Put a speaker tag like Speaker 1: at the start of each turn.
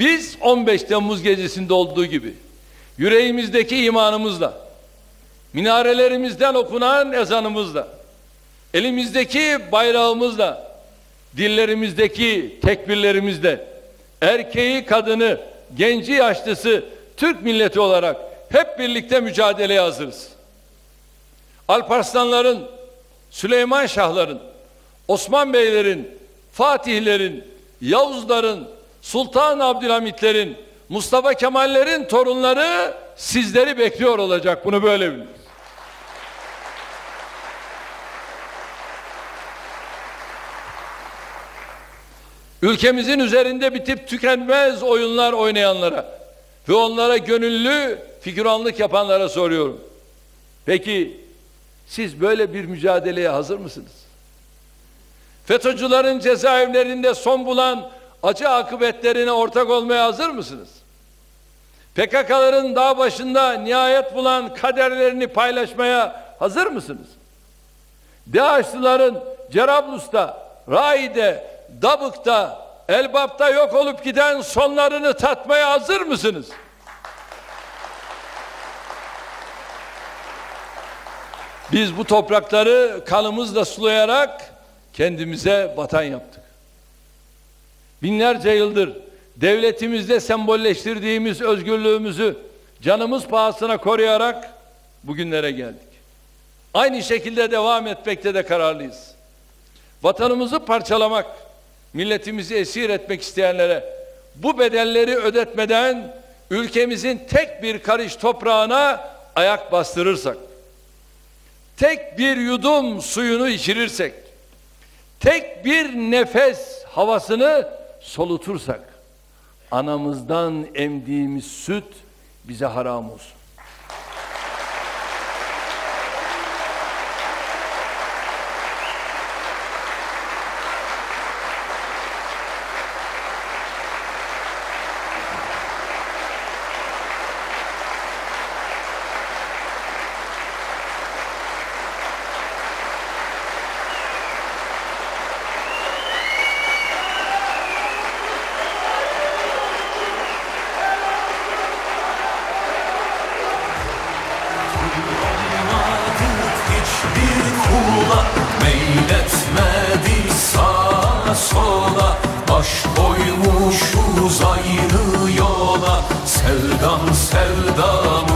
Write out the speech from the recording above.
Speaker 1: Biz 15 Temmuz gecesinde olduğu gibi yüreğimizdeki imanımızla, minarelerimizden okunan ezanımızla, elimizdeki bayrağımızla, dillerimizdeki tekbirlerimizle, erkeği, kadını, genci, yaşlısı, Türk milleti olarak hep birlikte mücadeleye hazırız. Alparslanların, Süleyman Şahların, Osman Beylerin, Fatihlerin, Yavuzların, Sultan Abdülhamitlerin, Mustafa Kemallerin torunları sizleri bekliyor olacak. Bunu böyle bilin. Ülkemizin üzerinde bitip tükenmez oyunlar oynayanlara ve onlara gönüllü figüranlık yapanlara soruyorum. Peki siz böyle bir mücadeleye hazır mısınız? FETÖ'cülerin cezaevlerinde son bulan acı akıbetlerine ortak olmaya hazır mısınız? PKK'ların dağ başında nihayet bulan kaderlerini paylaşmaya hazır mısınız? DAEŞ'lıların Cerablus'ta, Rai'de, Dabık'ta, Elbap'ta yok olup giden sonlarını tatmaya hazır mısınız? Biz bu toprakları kanımızla sulayarak kendimize vatan yaptık. Binlerce yıldır devletimizde sembolleştirdiğimiz özgürlüğümüzü canımız pahasına koruyarak bugünlere geldik. Aynı şekilde devam etmekte de kararlıyız. Vatanımızı parçalamak, milletimizi esir etmek isteyenlere bu bedelleri ödetmeden ülkemizin tek bir karış toprağına ayak bastırırsak, tek bir yudum suyunu içirirsek, tek bir nefes havasını solutursak, anamızdan emdiğimiz süt bize haram olsun.
Speaker 2: Sola Baş koymuşuz ayrı yola. Sevdam sevdam